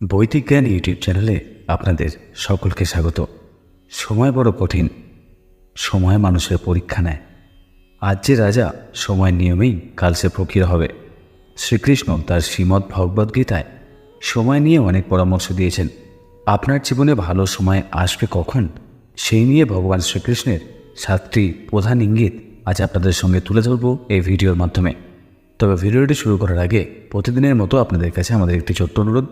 বৈদিক জ্ঞান ইউটিউব চ্যানেলে আপনাদের সকলকে স্বাগত। সময় বড় কঠিন, সময় মানুষের পরীক্ষা নেয়। আজ যে রাজা সময় নিয়মেই কাল সে ফকির হবে, শ্রীকৃষ্ণ তার শ্রীমদ্ ভগবদ্গীতায় সময় নিয়ে অনেক পরামর্শ দিয়েছেন। আপনার জীবনে ভালো সময় আসবে কখন? সেই নিয়ে ভগবান শ্রীকৃষ্ণের সাতটি প্রধান ইঙ্গিত আজ আপনাদের সঙ্গে তুলে ধরব এই ভিডিওর মাধ্যমে। তবে ভিডিওটি শুরু করার আগে প্রতিদিনের মতো আপনাদের কাছে আমাদের একটি ছোট্ট অনুরোধ।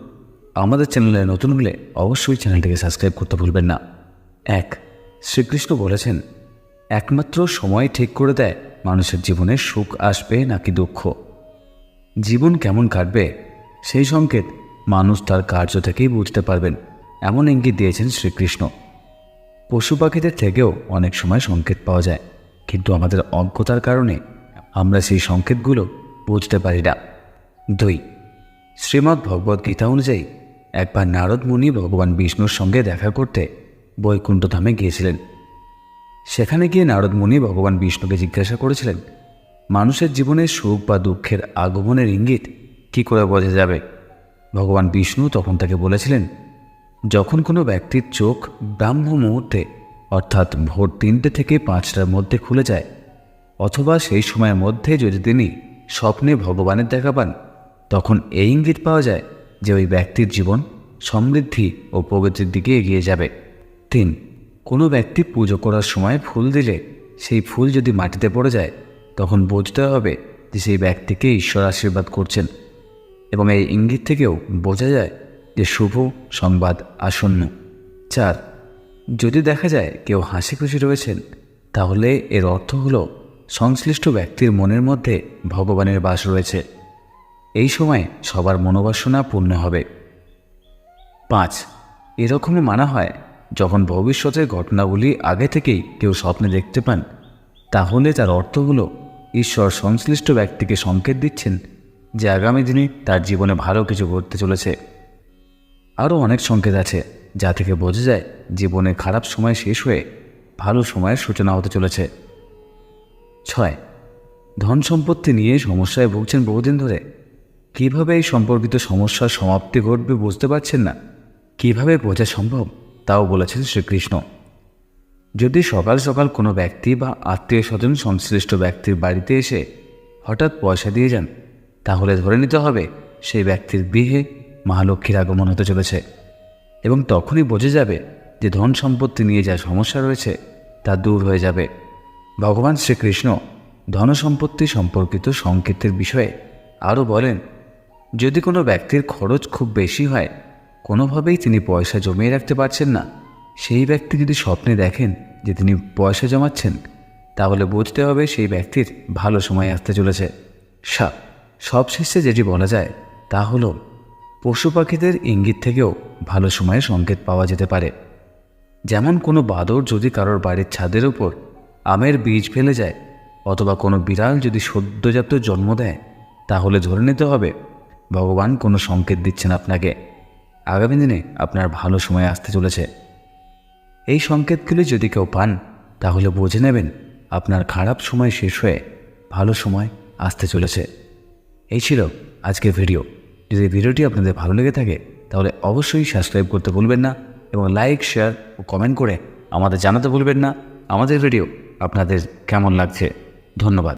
আমাদের চ্যানেলে নতুন হলে অবশ্যই চ্যানেলটিকে সাবস্ক্রাইব করতে ভুলবেন না। এক, শ্রীকৃষ্ণ বলেছেন, একমাত্র সময় ঠিক করে দেয় মানুষের জীবনে সুখ আসবে নাকি দুঃখ। জীবন কেমন কাটবে, সেই সংকেত মানুষ তার কার্য থেকেই বুঝতে পারবেন। এমন ইঙ্গিত দিয়েছেন শ্রীকৃষ্ণ। পশু পাখিদের থেকেও অনেক সময় সংকেত পাওয়া যায়, কিন্তু আমাদের অজ্ঞতার কারণে আমরা সেই সংকেতগুলো বুঝতে পারি না। দুই, শ্রীমদ্ ভগবদ গীতা অনুযায়ী একবার নারদ মুনি ভগবান বিষ্ণুর সঙ্গে দেখা করতে বৈকুণ্ঠ ধামে গিয়েছিলেন। সেখানে গিয়ে নারদ মুনি ভগবান বিষ্ণুকে জিজ্ঞাসা করেছিলেন, মানুষের জীবনে সুখ বা দুঃখের আগমনের ইঙ্গিত কি করে বোঝা যাবে? ভগবান বিষ্ণু তখন তাকে বলেছিলেন, যখন কোনো ব্যক্তির চোখ ব্রাহ্ম মুহূর্তে, অর্থাৎ ভোর তিনটে থেকে পাঁচটার মধ্যে খুলে যায়, অথবা সেই সময়ের মধ্যে যদি তিনি স্বপ্নে ভগবানের দেখা পান, তখন এই ইঙ্গিত পাওয়া যায় যে ওই ব্যক্তির জীবন সমৃদ্ধি ও প্রগতির দিকে এগিয়ে যাবে। তিন, কোনো ব্যক্তি পুজো করার সময় ফুল দিলে সেই ফুল যদি মাটিতে পড়ে যায়, তখন বুঝতে হবে যে সেই ব্যক্তিকে ঈশ্বর আশীর্বাদ করছেন এবং এই ইঙ্গিত থেকেও বোঝা যায় যে শুভ সংবাদ আসন্ন। চার, যদি দেখা যায় কেউ হাসি খুশি রয়েছেন, তাহলে এর অর্থ হলো সংশ্লিষ্ট ব্যক্তির মনের মধ্যে ভগবানের বাস রয়েছে। এই সময় সবার মনোবাসনা পূর্ণ হবে। পাঁচ, এরকমই মানা হয়, যখন ভবিষ্যতের ঘটনাগুলি আগে থেকেই কেউ স্বপ্নে দেখতে পান, তাহলে তার অর্থ ঈশ্বর সংশ্লিষ্ট ব্যক্তিকে সংকেত দিচ্ছেন যে আগামী দিনে তার জীবনে ভালো কিছু ঘটতে চলেছে। আরও অনেক সংকেত আছে, যা থেকে বোঝা যায় জীবনে খারাপ সময় শেষ হয়ে ভালো সময়ের সূচনা হতে চলেছে। ছয় ধন সম্পত্তি নিয়ে সমস্যায় ভুগছেন বহুদিন ধরে। কীভাবে এই সম্পর্কিত সমস্যার সমাপ্তি ঘটবে বুঝতে পারছেন না। কীভাবে বোঝা সম্ভব তাও বলেছেন শ্রীকৃষ্ণ। যদি সকাল সকাল কোনো ব্যক্তি বা আত্মীয় স্বজন সংশ্লিষ্ট ব্যক্তির বাড়িতে এসে হঠাৎ পয়সা দিয়ে যান, তাহলে ধরে নিতে হবে সেই ব্যক্তির গৃহে মহালক্ষ্মীর আগমন হতে চলেছে এবং তখনই বোঝা যাবে যে ধন সম্পত্তি নিয়ে যা সমস্যা রয়েছে তা দূর হয়ে যাবে। ভগবান শ্রীকৃষ্ণ ধন সম্পত্তি সম্পর্কিত সংকেতের বিষয়ে আরও বলেন যদি কোনো ব্যক্তির খরচ খুব বেশি হয়, কোনোভাবেই তিনি পয়সা জমিয়ে রাখতে পারছেন না। সেই ব্যক্তি যদি স্বপ্নে দেখেন যে তিনি পয়সা জমাচ্ছেন, তাহলে বুঝতে হবে সেই ব্যক্তির ভালো সময় আসতে চলেছে। সাপ সবশেষে যেটি বলা যায়, তা হলো, পশু পাখিদের ইঙ্গিত থেকেও ভালো সময়ে সংকেত পাওয়া যেতে পারে। যেমন কোনো বাদর যদি কারোর বাড়ির ছাদের উপর আমের বীজ ফেলে যায়, অথবা কোনো বিড়াল যদি সদ্যজাত জন্ম দেয়, তাহলে ধরে নিতে হবে ভগবান কোনো সংকেত দিচ্ছেন আপনাকে। আগামী দিনে আপনার ভালো সময় আসতে চলেছে। এই সংকেতগুলি যদি কেউ পান, তাহলে বুঝে নেবেন আপনার খারাপ সময় শেষ হয়ে ভালো সময় আসতে চলেছে। এই ছিল আজকের ভিডিও। যদি ভিডিওটি আপনাদের ভালো লেগে থাকে, তাহলে অবশ্যই সাবস্ক্রাইব করতে ভুলবেন না এবং লাইক, শেয়ার ও কমেন্ট করে আমাদের জানাতে ভুলবেন না। আমাদের ভিডিও আপনাদের কেমন লাগছে? ধন্যবাদ।